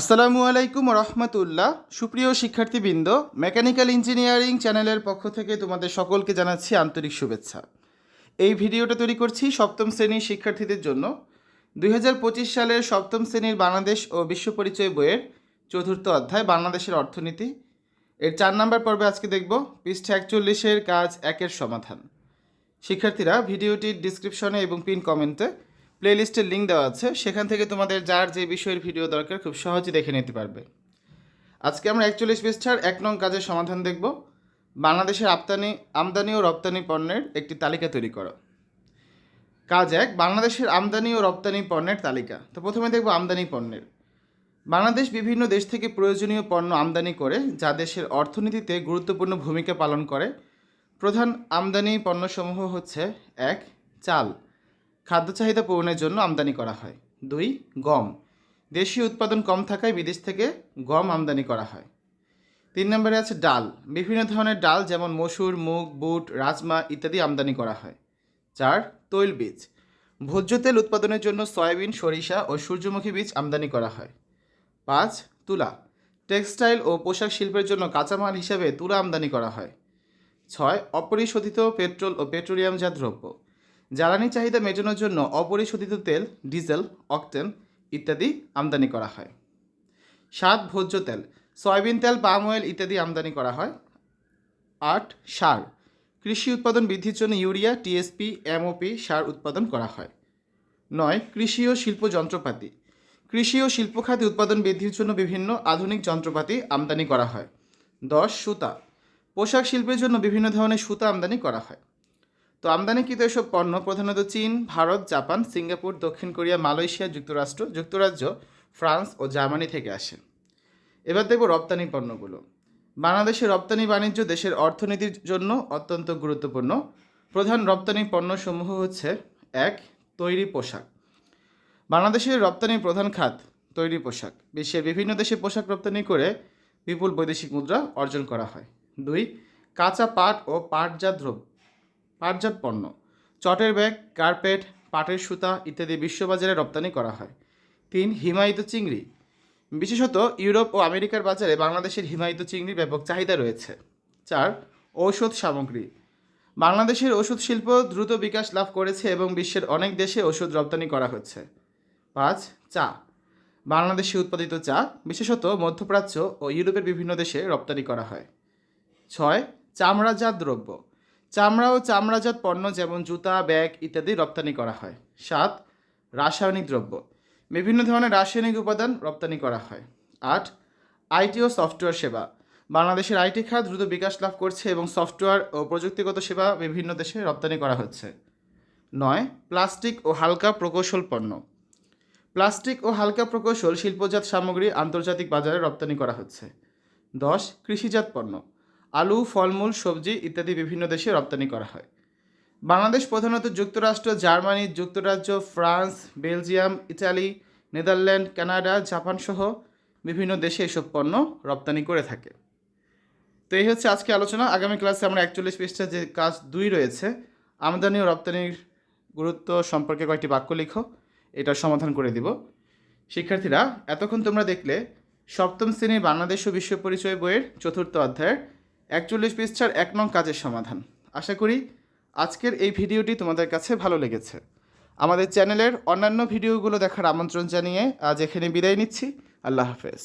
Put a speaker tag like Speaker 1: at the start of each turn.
Speaker 1: আসসালামু আলাইকুম রহমতুল্লাহ। সুপ্রিয় শিক্ষার্থীবৃন্দ, মেকানিক্যাল ইঞ্জিনিয়ারিং চ্যানেলের পক্ষ থেকে তোমাদের সকলকে জানাচ্ছি আন্তরিক শুভেচ্ছা। এই ভিডিওটা তৈরি করছি সপ্তম শ্রেণির শিক্ষার্থীদের জন্য। দুই হাজার পঁচিশ সালের সপ্তম শ্রেণির বাংলাদেশ ও বিশ্ব পরিচয় বইয়ের চতুর্থ অধ্যায়, বাংলাদেশের অর্থনীতি। এর চার নম্বর পর্বে আজকে দেখব পৃষ্ঠা একচল্লিশের কাজ একের সমাধান। শিক্ষার্থীরা ভিডিওটির ডিসক্রিপশনে এবং পিন কমেন্টে প্লেলিস্টের লিঙ্ক দেওয়া আছে। সেখান থেকে তোমাদের যার যে বিষয়ের ভিডিও দরকার, খুব সহজে দেখে নিতে পারবে। আজকে আমরা একচল্লিশ পৃষ্ঠার এক নং কাজের সমাধান দেখব। বাংলাদেশের আমদানি আমদানি ও রপ্তানি পণ্যের একটি তালিকা তৈরি করো। কাজ এক, বাংলাদেশের আমদানি ও রপ্তানি পণ্যের তালিকা। তো প্রথমে দেখব আমদানি পণ্যের। বাংলাদেশ বিভিন্ন দেশ থেকে প্রয়োজনীয় পণ্য আমদানি করে, যা দেশের অর্থনীতিতে গুরুত্বপূর্ণ ভূমিকা পালন করে। প্রধান আমদানি পণ্যসমূহ হচ্ছে, এক, চাল। খাদ্য চাহিদা পূরণের জন্য আমদানি করা হয়। দুই, গম। দেশীয় উৎপাদন কম থাকায় বিদেশ থেকে গম আমদানি করা হয়। তিন নম্বরে আছে ডাল। বিভিন্ন ধরনের ডাল যেমন মসুর, মুগ, বুট, রাজমা ইত্যাদি আমদানি করা হয়। চার, তৈল বীজ। ভোজ্য তেল উৎপাদনের জন্য সয়াবিন, সরিষা ও সূর্যমুখী বীজ আমদানি করা হয়। পাঁচ, তুলা। টেক্সটাইল ও পোশাক শিল্পের জন্য কাঁচামাল হিসাবে তুলা আমদানি করা হয়। ছয়, অপরিশোধিত পেট্রোল ও পেট্রোলিয়ামজাত দ্রব্য। জ্বালানি চাহিদা মেটানোর জন্য অপরিশোধিত তেল, ডিজেল, অকটেন ইত্যাদি আমদানি করা হয়। সাত, ভোজ্য তেল। সয়াবিন তেল, পাম অয়েল ইত্যাদি আমদানি করা হয়। আট, সার। কৃষি উৎপাদন বৃদ্ধির জন্য ইউরিয়া, টিএসপি, এমওপি সার উৎপাদন করা হয়। নয়, কৃষি ও শিল্প যন্ত্রপাতি। কৃষি ও শিল্প খাতে উৎপাদন বৃদ্ধির জন্য বিভিন্ন আধুনিক যন্ত্রপাতি আমদানি করা হয়। দশ, সুতা। পোশাক শিল্পের জন্য বিভিন্ন ধরনের সুতা আমদানি করা হয়। তো আমদানিকৃত এসব পণ্য প্রধানত চীন, ভারত, জাপান, সিঙ্গাপুর, দক্ষিণ কোরিয়া, মালয়েশিয়া, যুক্তরাষ্ট্র, যুক্তরাজ্য, ফ্রান্স ও জার্মানি থেকে আসে। এবার দেখব রপ্তানি পণ্যগুলো। বাংলাদেশের রপ্তানি বাণিজ্য দেশের অর্থনীতির জন্য অত্যন্ত গুরুত্বপূর্ণ। প্রধান রপ্তানি পণ্যসমূহ হচ্ছে, এক, তৈরি পোশাক। বাংলাদেশের রপ্তানির প্রধান খাত তৈরি পোশাক। বিশ্বের বিভিন্ন দেশে পোশাক রপ্তানি করে বিপুল বৈদেশিক মুদ্রা অর্জন করা হয়। দুই, কাঁচা পাট ও পাটজাত দ্রব্য। পাটজাত পণ্য, চটের ব্যাগ, কার্পেট, পাটের সুতা ইত্যাদি বিশ্ববাজারে রপ্তানি করা হয়। তিন, হিমায়িত চিংড়ি। বিশেষত ইউরোপ ও আমেরিকার বাজারে বাংলাদেশের হিমায়িত চিংড়ির ব্যাপক চাহিদা রয়েছে। চার, ঔষধ সামগ্রী। বাংলাদেশের ওষুধ শিল্প দ্রুত বিকাশ লাভ করেছে এবং বিশ্বের অনেক দেশে ওষুধ রপ্তানি করা হচ্ছে। পাঁচ, চা। বাংলাদেশে উৎপাদিত চা, বিশেষত মধ্যপ্রাচ্য ও ইউরোপের বিভিন্ন দেশে রপ্তানি করা হয়। ছয়, চামড়াজাত দ্রব্য। চামড়া ও চামড়াজাত পণ্য যেমন জুতা, ব্যাগ ইত্যাদি রপ্তানি করা হয়। সাত, রাসায়নিক দ্রব্য। বিভিন্ন ধরনের রাসায়নিক উপাদান রপ্তানি করা হয়। আট, আইটি ও সফটওয়্যার সেবা। বাংলাদেশের আইটি খাত দ্রুত বিকাশ লাভ করছে এবং সফটওয়্যার ও প্রযুক্তিগত সেবা বিভিন্ন দেশে রপ্তানি করা হচ্ছে। নয়, প্লাস্টিক ও হালকা প্রকৌশল পণ্য। প্লাস্টিক ও হালকা প্রকৌশল, শিল্পজাত সামগ্রী আন্তর্জাতিক বাজারে রপ্তানি করা হচ্ছে। দশ, কৃষিজাত পণ্য। আলু, ফলমূল, সবজি ইত্যাদি বিভিন্ন দেশে রপ্তানি করা হয়। বাংলাদেশ প্রধানত যুক্তরাষ্ট্র, জার্মানি, যুক্তরাজ্য, France, Belgium, Italy, Netherland, Canada, Japan সহ বিভিন্ন দেশে এসব পণ্য রপ্তানি করে থাকে। তো এই হচ্ছে আজকে আলোচনা। আগামী ক্লাসে আমরা একচল্লিশ পৃষ্ঠা যে কাজ দুই রয়েছে, আমদানি ও রপ্তানির গুরুত্ব সম্পর্কে কয়েকটি বাক্য লিখো, এটার সমাধান করে দিব। শিক্ষার্থীরা, এতক্ষণ তোমরা দেখলে সপ্তম শ্রেণির বাংলাদেশ ও বিশ্ব পরিচয় বইয়ের চতুর্থ অধ্যায়ের একচল্লিশ পৃষ্ঠার এক নং কাজের সমাধান। আশা করি আজকের এই ভিডিওটি তোমাদের কাছে ভালো লেগেছে। আমাদের চ্যানেলের অন্যান্য ভিডিওগুলো দেখার আমন্ত্রণ জানিয়ে আজ এখানে বিদায় নিচ্ছি। আল্লাহ হাফেজ।